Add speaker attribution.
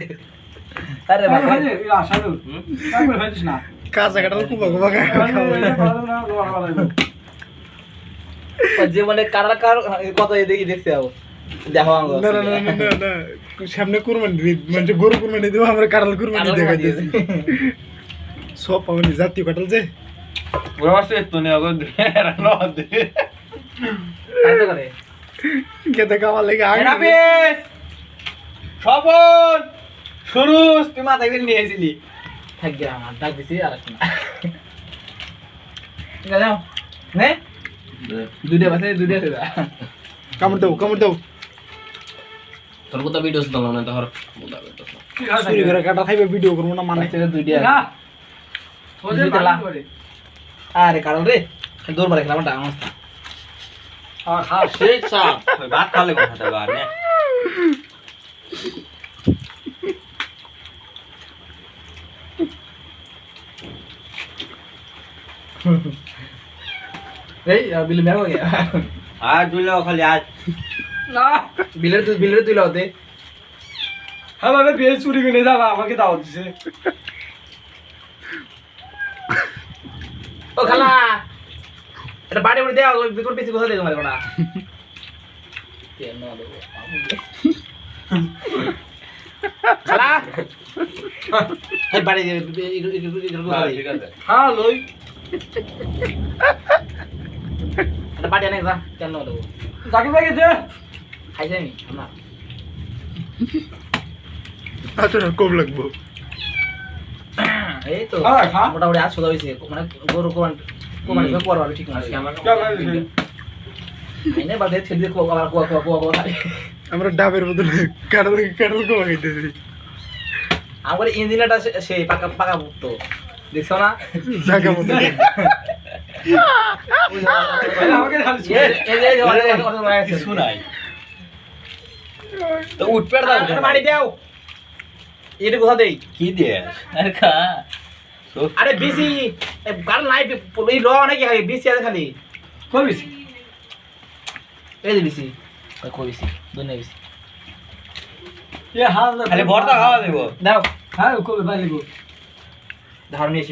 Speaker 1: আরে বাবা
Speaker 2: না?
Speaker 3: কুবা কুবা
Speaker 1: কারার কার কত দেখি দেখতে যাব
Speaker 3: সামনে কুরবানি মানে গরু কুরবানি দিব আমরা কাঁঠাল কুরবানি দেখা দিয়েছি সব পাবনি জাতীয় যে। খেতে খাওয়ার লেগে
Speaker 4: সবল সুরুস
Speaker 1: তুই মাথা করে নিয়ে এসেছিলি থাক গিয়ে আমার ডাক দিছি আর আসবে না। আছে যাও। নে। দুইটা বাসে দুইটা সেবা
Speaker 3: কামড় দাও কামড় দাও।
Speaker 4: তোর কথা ভিডিও দিলাম না তোর বলদা তো
Speaker 3: চুরি করে কাঁঠাল খাইবে ভিডিও করব না মানে।
Speaker 1: দুইটা। আরে কারণ রে দৌড় মারে খেলাম ডাঙ মস্ত
Speaker 2: আর খা
Speaker 4: সেই চাপ ভাত খালে কথা আর
Speaker 1: এই বিল মেরো গিয়া
Speaker 4: আর দুলো খালি আজ
Speaker 2: না।
Speaker 1: বিলের তুই বিলের তুই লাওতে
Speaker 2: হ্যাঁ মানে বিয়ে চুরি করে যাবা আমাকে দাও দিছে।
Speaker 1: ও খালা এটা বাড়ি বাড়ি দেওয়া বিকুল বেশি কথা দেবো মারে কোনা খালা বাড়ি
Speaker 4: ঠিক আছে।
Speaker 2: হ্যাঁ লই।
Speaker 1: বাড়ি আনে যা কেন দেবো?
Speaker 2: দে
Speaker 1: খাইছে আমি
Speaker 3: আচ্ছা কম লাগবো।
Speaker 1: এই তো
Speaker 2: হ্যাঁ,
Speaker 1: মোটামুটি আজ সোজা হয়েছে। মানে গরু ঠিক আছে?
Speaker 2: যা
Speaker 3: আমরা ডাবের বদলে খাইতেছি।
Speaker 1: আমার ইঞ্জিনটা সেই পাকা পাকা তো দেখছ না?
Speaker 3: জায়গা মতো
Speaker 4: তো দাও।
Speaker 1: আরে দাও। এটা কোথা দেই?
Speaker 4: কি দিয়ে আরে খা।
Speaker 1: আরে বিসি কারণ নাই এই ল নাকি খালি? বিসি আছে খালি।
Speaker 2: কবিস
Speaker 1: এই যে বিসি। কই বিসি? দুনে বিসি।
Speaker 2: এ হাল
Speaker 4: খালি ভর্তা খাওয়া দেবো।
Speaker 1: দাও।
Speaker 2: হ্যাঁ কবি ভাই
Speaker 1: धारणेची